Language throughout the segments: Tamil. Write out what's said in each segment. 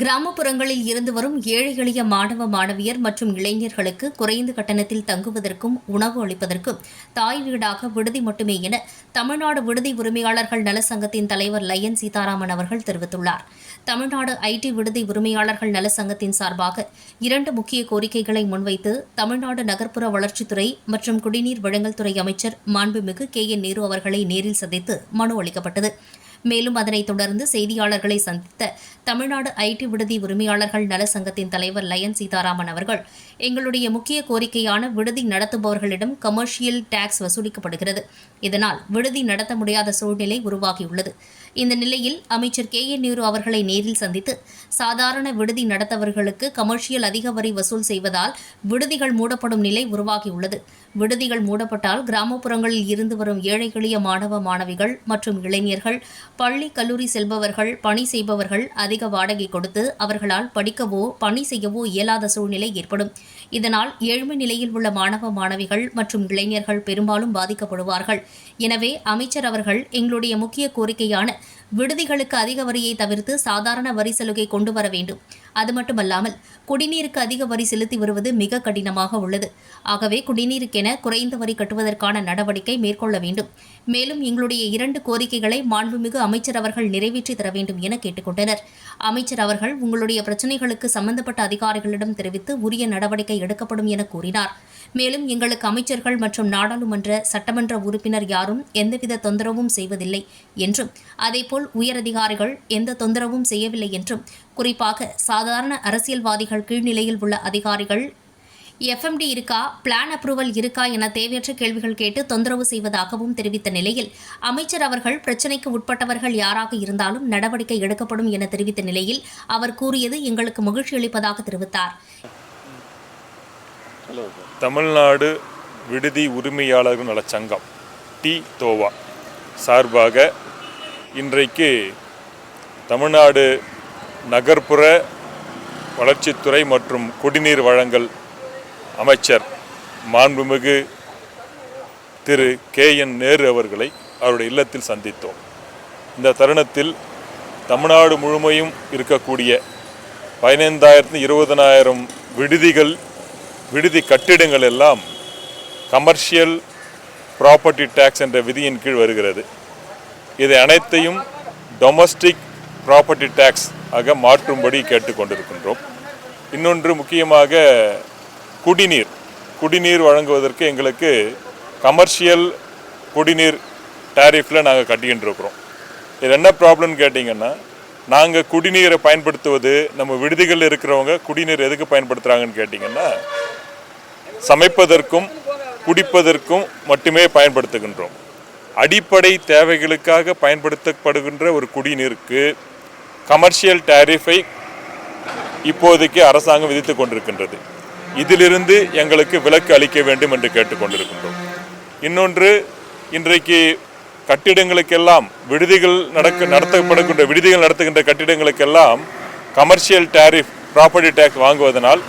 கிராமப்புறங்களில் இருந்து வரும் ஏழை எளிய மாணவ மாணவியர் மற்றும் இளைஞர்களுக்கு குறைந்த கட்டணத்தில் தங்குவதற்கும் உணவு அளிப்பதற்கும் தாய் வீடாக விடுதி மட்டுமே என தமிழ்நாடு விடுதி உரிமையாளர்கள் நல சங்கத்தின் தலைவர் லயன் சீதாராமன் அவர்கள் தெரிவித்துள்ளார். தமிழ்நாடு ஐடி விடுதி உரிமையாளர்கள் நல சங்கத்தின் சார்பாக இரண்டு முக்கிய கோரிக்கைகளை முன்வைத்து தமிழ்நாடு நகர்ப்புற வளர்ச்சித்துறை மற்றும் குடிநீர் வழங்கல் துறை அமைச்சர் மாண்புமிகு கே என் நேரு அவர்களை நேரில் சந்தித்து மனு அளிக்கப்பட்டது. மேலும் அதனைத் தொடர்ந்து செய்தியாளர்களை சந்தித்த தமிழ்நாடு ஐடி விடுதி உரிமையாளர்கள் நல சங்கத்தின் தலைவர் லயன் சீதாராமன் அவர்கள் எங்களுடைய முக்கிய கோரிக்கையான விடுதி நடத்துபவர்களிடம் கமர்ஷியல் டாக்ஸ் வசூலிக்கப்படுகிறது. இதனால் விடுதி நடத்த முடியாத சூழ்நிலை உருவாகியுள்ளது. இந்த நிலையில் அமைச்சர் கே என் நேரு அவர்களை நேரில் சந்தித்து சாதாரண விடுதி நடத்தவர்களுக்கு கமர்ஷியல் அதிக வரி வசூல் செய்வதால் விடுதிகள் மூடப்படும் நிலை உருவாகியுள்ளது. விடுதிகள் மூடப்பட்டால் கிராமப்புறங்களில் இருந்து வரும் ஏழை எளிய மாணவ மாணவிகள் மற்றும் இளைஞர்கள் பள்ளி கல்லூரி செல்பவர்கள் பணி செய்பவர்கள் அதிக வாடகை கொடுத்து அவர்களால் படிக்கவோ பணி செய்யவோ இயலாத சூழ்நிலை ஏற்படும். இதனால் ஏழ்மை நிலையில் உள்ள மாணவ மாணவிகள் மற்றும் இளைஞர்கள் பெரும்பாலும் பாதிக்கப்படுவார்கள். எனவே அமைச்சர் அவர்கள் எங்களுடைய முக்கிய கோரிக்கையான விடுதிகளுக்கு அதிக வரியை தவிர்த்து சாதாரண வரி சலுகை கொண்டு வர வேண்டும். அது மட்டுமல்லாமல் குடிநீருக்கு அதிக வரி செலுத்தி வருவது மிக கடினமாக உள்ளது. ஆகவே குடிநீருக்கென குறைந்த வரி கட்டுவதற்கான நடவடிக்கை மேற்கொள்ள வேண்டும். மேலும் எங்களுடைய இரண்டு கோரிக்கைகளை மாண்புமிகு அமைச்சர் அவர்கள் நிறைவேற்றி தர வேண்டும் என கேட்டுக்கொண்டனர். அமைச்சர் அவர்கள் உங்களுடைய பிரச்சினைகளுக்கு சம்பந்தப்பட்ட அதிகாரிகளிடம் தெரிவித்து உரிய நடவடிக்கை எடுக்கப்படும் என கூறினார். மேலும் எங்களுக்கு அமைச்சர்கள் மற்றும் நாடாளுமன்ற சட்டமன்ற உறுப்பினர் யாரும் எந்தவித தொந்தரவும் செய்வதில்லை என்றும் அதேபோல் உயரதிகாரிகள் எந்த தொந்தரவும் செய்யவில்லை என்றும் குறிப்பாக சாதாரண அரசியல்வாதிகள் கீழ்நிலையில் உள்ள அதிகாரிகள் எஃப்எம்டி இருக்கா பிளான் அப்ரூவல் இருக்கா என தேவையற்ற கேள்விகள் கேட்டு தொந்தரவு செய்வதாகவும் தெரிவித்த நிலையில் அமைச்சர் அவர்கள் பிரச்சினைக்கு உட்பட்டவர்கள் யாராக இருந்தாலும் நடவடிக்கை எடுக்கப்படும் என தெரிவித்த நிலையில் அவர் கூறியது எங்களுக்கு மகிழ்ச்சி அளிப்பதாக தெரிவித்தார். தமிழ்நாடு விடுதி உரிமையாளர்கள் நலச்சங்கம் டி. தோவா சார்பாக இன்றைக்கு தமிழ்நாடு நகர்ப்புற வளர்ச்சித்துறை மற்றும் குடிநீர் வழங்கல் அமைச்சர் மாண்புமிகு திரு. கே. என். நேரு அவர்களை அவருடைய இல்லத்தில் சந்தித்தோம். இந்த தருணத்தில் தமிழ்நாடு முழுமையும் இருக்கக்கூடிய பதினைந்தாயிரத்து இருபதனாயிரம் விடுதிகள் விடுதி கட்டிடங்கள் எல்லாம் கமர்ஷியல் ப்ராப்பர்ட்டி டேக்ஸ் என்ற விதியின் கீழ் வருகிறது. இதை அனைத்தையும் டொமஸ்டிக் ப்ராப்பர்ட்டி டேக்ஸ் ஆக மாற்றும்படி கேட்டுக்கொண்டிருக்கின்றோம். இன்னொன்று முக்கியமாக குடிநீர். குடிநீர் வழங்குவதற்கு எங்களுக்கு கமர்ஷியல் குடிநீர் டேரிஃபில் நாங்கள் கட்டிக்கிட்டுருக்குறோம் இது என்ன ப்ராப்ளம்னு கேட்டிங்கன்னா நாங்கள் குடிநீரை பயன்படுத்துவது நம்ம விடுதிகளில் இருக்கிறவங்க குடிநீர் எதுக்கு பயன்படுத்துகிறாங்கன்னு கேட்டிங்கன்னா சமைப்பதற்கும் குடிப்பதற்கும் மட்டுமே பயன்படுத்துகின்றோம். அடிப்படை தேவைகளுக்காக பயன்படுத்தப்படுகின்ற ஒரு குடிநீருக்கு கமர்ஷியல் டேரிஃபை இப்போதைக்கு அரசாங்கம் விதித்து கொண்டிருக்கின்றது. இதிலிருந்து எங்களுக்கு விலக்கு அளிக்க வேண்டும் என்று கேட்டுக்கொண்டிருக்கின்றோம் இன்னொன்று இன்றைக்கு கட்டிடங்களுக்கெல்லாம் விடுதிகள் நடக்க நடத்தப்படுகின்ற விடுதிகள் நடத்துகின்ற கட்டிடங்களுக்கெல்லாம் கமர்ஷியல் டேரிஃப் ப்ராப்பர்ட்டி டேக்ஸ் வாங்குவதனால்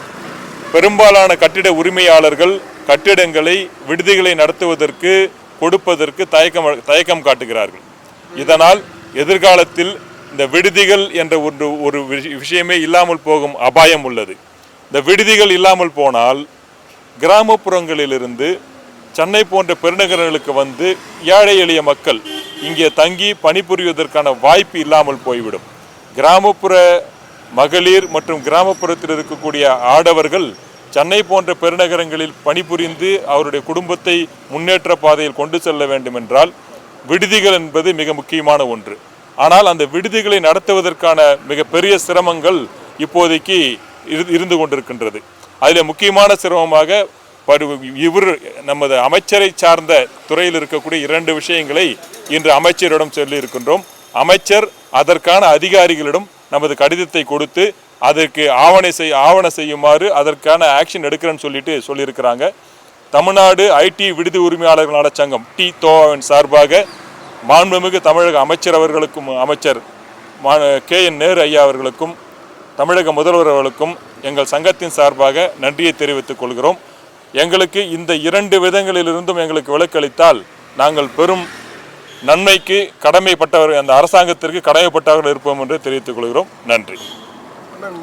பெரும்பாலான கட்டிட உரிமையாளர்கள் கட்டிடங்களை விடுதிகளை நடத்துவதற்கு கொடுப்பதற்கு தயக்கம் தயக்கம் காட்டுகிறார்கள். இதனால் எதிர்காலத்தில் இந்த விடுதிகள் என்ற ஒன்று ஒரு விஷயமே இல்லாமல் போகும் அபாயம் உள்ளது. இந்த விடுதிகள் இல்லாமல் போனால் கிராமப்புறங்களிலிருந்து சென்னை போன்ற பெருநகரங்களுக்கு வந்து ஏழை எளிய மக்கள் இங்கே தங்கி பணிபுரிவதற்கான வாய்ப்பு இல்லாமல் போய்விடும். கிராமப்புற மகளிர் மற்றும் கிராமப்புறத்தில் இருக்கக்கூடிய ஆடவர்கள் சென்னை போன்ற பெருநகரங்களில் பணிபுரிந்து அவருடைய குடும்பத்தை முன்னேற்ற பாதையில் கொண்டு செல்ல வேண்டும் என்றால் விடுதிகள் என்பது மிக முக்கியமான ஒன்று. ஆனால் அந்த விடுதிகளை நடத்துவதற்கான மிகப்பெரிய சிரமங்கள் இப்போதைக்கு இரு- இருந்து கொண்டிருக்கின்றது. அதில் முக்கியமான சிரமமாக இவர் நமது அமைச்சரை சார்ந்த துறையில் இருக்கக்கூடிய இரண்டு விஷயங்களை இன்று அமைச்சரிடம் சொல்லி இருக்கின்றோம் அமைச்சர் அதற்கான அதிகாரிகளிடம் நமது கடிதத்தை கொடுத்து அதற்கு ஆவணை செய் ஆவண செய்யுமாறு அதற்கான ஆக்ஷன் எடுக்கிறேன்னு சொல்லிட்டு சொல்லியிருக்கிறாங்க. தமிழ்நாடு ஐடி விடுதி உரிமையாளர்கள் சங்கம் டி தோவின் சார்பாக மாண்புமிகு தமிழக அமைச்சர் அவர்களுக்கும் அமைச்சர் மா கே என் நேரு ஐயா அவர்களுக்கும் தமிழக முதல்வர் அவர்களுக்கும் எங்கள் சங்கத்தின் சார்பாக நன்றியை தெரிவித்துக் கொள்கிறோம். எங்களுக்கு இந்த இரண்டு விதங்களிலிருந்தும் எங்களுக்கு விலக்களித்தால் நாங்கள் பெரும் நன்மைக்கு கடமைப்பட்டவர் அந்த அரசாங்கத்திற்கு கடமைப்பட்டவர்கள் இருப்போம் என்று தெரிவித்துக் கொள்கிறோம். நன்றி.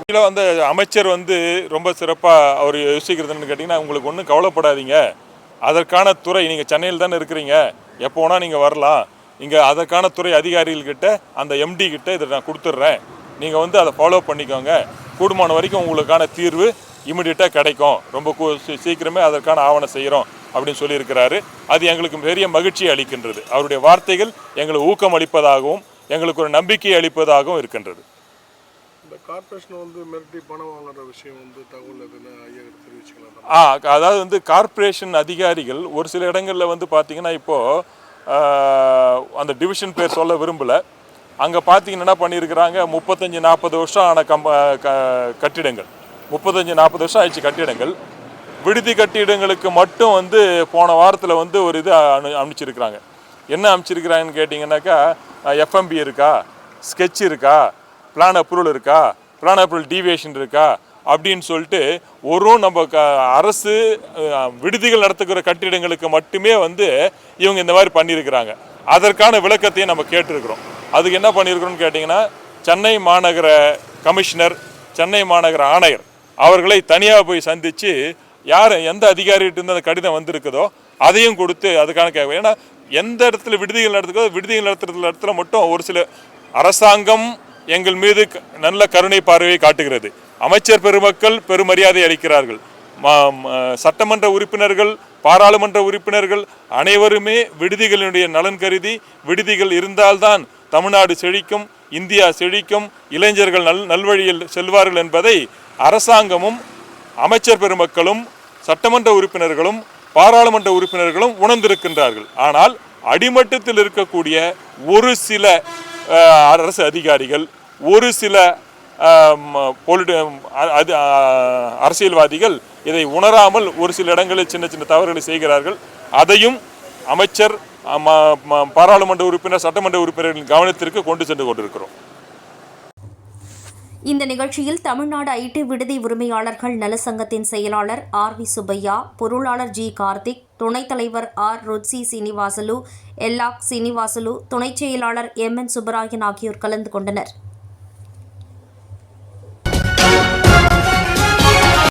இதில் வந்து அமைச்சர் வந்து ரொம்ப சிறப்பாக அவர் யோசிக்கிறதுன்னு கேட்டிங்கன்னா உங்களுக்கு ஒன்றும் கவலைப்படாதீங்க. அதற்கான துறை நீங்கள் சென்னையில் தானே இருக்கிறீங்க. எப்போ வேணால் நீங்கள் வரலாம். இங்கே அதற்கான துறை அதிகாரிகள்கிட்ட அந்த எம்டி கிட்ட இதை நான் கொடுத்துட்றேன். நீங்கள் வந்து அதை ஃபாலோ பண்ணிக்கோங்க. கூடுமான வரைக்கும் உங்களுக்கான தீர்வு இமிடியட்டாக கிடைக்கும். ரொம்ப கூ- சீக்கிரமே அதற்கான ஆவணம் செய்கிறோம் அப்படின்னு சொல்லியிருக்கிறாரு. அது எங்களுக்கு பெரிய மகிழ்ச்சியை அளிக்கின்றது. அவருடைய வார்த்தைகள் எங்களுக்கு ஊக்கம் அளிப்பதாகவும் எங்களுக்கு ஒரு நம்பிக்கை அளிப்பதாகவும் இருக்கின்றது. இந்த கார்பரேஷன் வந்து மிரட்டி பணம் வாங்குற விஷயம் வந்து தகவல் எதுன்னு ஐயா கிட்ட தெரிவிச்சுக்கலாம். ஆ அதாவது வந்து கார்ப்பரேஷன் அதிகாரிகள் ஒரு சில இடங்களில் வந்து பார்த்தீங்கன்னா இப்போது அந்த டிவிஷன் பேர் சொல்ல விரும்பலை. அங்கே பார்த்தீங்கன்னா என்ன பண்ணியிருக்கிறாங்க? முப்பத்தஞ்சு நாற்பது வருஷம் ஆன கம்ப கட்டிடங்கள். முப்பத்தஞ்சு நாற்பது வருஷம் ஆயிடுச்சு கட்டிடங்கள். விடுதி கட்டிடங்களுக்கு மட்டும் வந்து போன வாரத்தில் வந்து ஒரு இது அனு அனுப்பிச்சிருக்கிறாங்க. என்ன அனுப்பிச்சிருக்கிறாங்கன்னு கேட்டிங்கன்னாக்கா எஃப்எம்பி இருக்கா ஸ்கெட்ச் இருக்கா பிளான் அப்ரூவல் இருக்கா பிளான் அப்ரூவல் டீவியேஷன் இருக்கா அப்படின்னு சொல்லிட்டு ஒரு நம்ம க அரசு விடுதிகள் நடத்துகிற கட்டிடங்களுக்கு மட்டுமே வந்து இவங்க இந்த மாதிரி பண்ணியிருக்கிறாங்க அதற்கான விளக்கத்தையும் நம்ம கேட்டிருக்கிறோம். அதுக்கு என்ன பண்ணியிருக்கிறோம்னு கேட்டிங்கன்னா சென்னை மாநகர கமிஷனர் சென்னை மாநகர ஆணையர் அவர்களை தனியாக போய் சந்தித்து யார் எந்த அதிகாரிகிட்ட இருந்து அந்த கடிதம் வந்திருக்குதோ அதையும் கொடுத்து அதுக்கான கேட்கும் ஏன்னா எந்த இடத்துல விடுதிகள் நடத்துக்கோ விடுதிகள் நடத்துறதுல இடத்துல மட்டும் ஒரு சில அரசாங்கம் எங்கள் மீது க- நல்ல கருணை பார்வையை காட்டுகிறது. அமைச்சர் பெருமக்கள் பெருமரியாதை அளிக்கிறார்கள். ம- சட்டமன்ற உறுப்பினர்கள் பாராளுமன்ற உறுப்பினர்கள் அனைவருமே விடுதிகளினுடைய நலன் கருதி விடுதிகள் இருந்தால்தான் தமிழ்நாடு செழிக்கும் இந்தியா செழிக்கும் இளைஞர்கள் நல் நல்வழியில் செல்வார்கள் என்பதை அரசாங்கமும் அமைச்சர் பெருமக்களும் சட்டமன்ற உறுப்பினர்களும் பாராளுமன்ற உறுப்பினர்களும் உணர்ந்திருக்கின்றார்கள். ஆனால் அடிமட்டத்தில் இருக்கக்கூடிய ஒரு சில அரசு அதிகாரிகள் ஒரு சில பொலிட்டி அது அரசியல்வாதிகள் இதை உணராமல் ஒரு சில இடங்களில் சின்ன சின்ன தவறுகளை செய்கிறார்கள். அதையும் அமைச்சர் பாராளுமன்ற உறுப்பினர் சட்டமன்ற உறுப்பினர்களின் கவனத்திற்கு கொண்டு சென்று கொண்டிருக்கிறோம். இந்த நிகழ்ச்சியில் தமிழ்நாடு ஐடி விடுதி உரிமையாளர்கள் நலசங்கத்தின் செயலாளர் ஆர் வி சுப்பையா பொருளாளர் ஜி கார்த்திக் துணைத் தலைவர் ஆர் ருட்சி சீனிவாசலு எல்லாக் சீனிவாசலு துணைச் செயலாளர் எம் என் சுப்பராயன் ஆகியோர் கலந்து கொண்டனர்.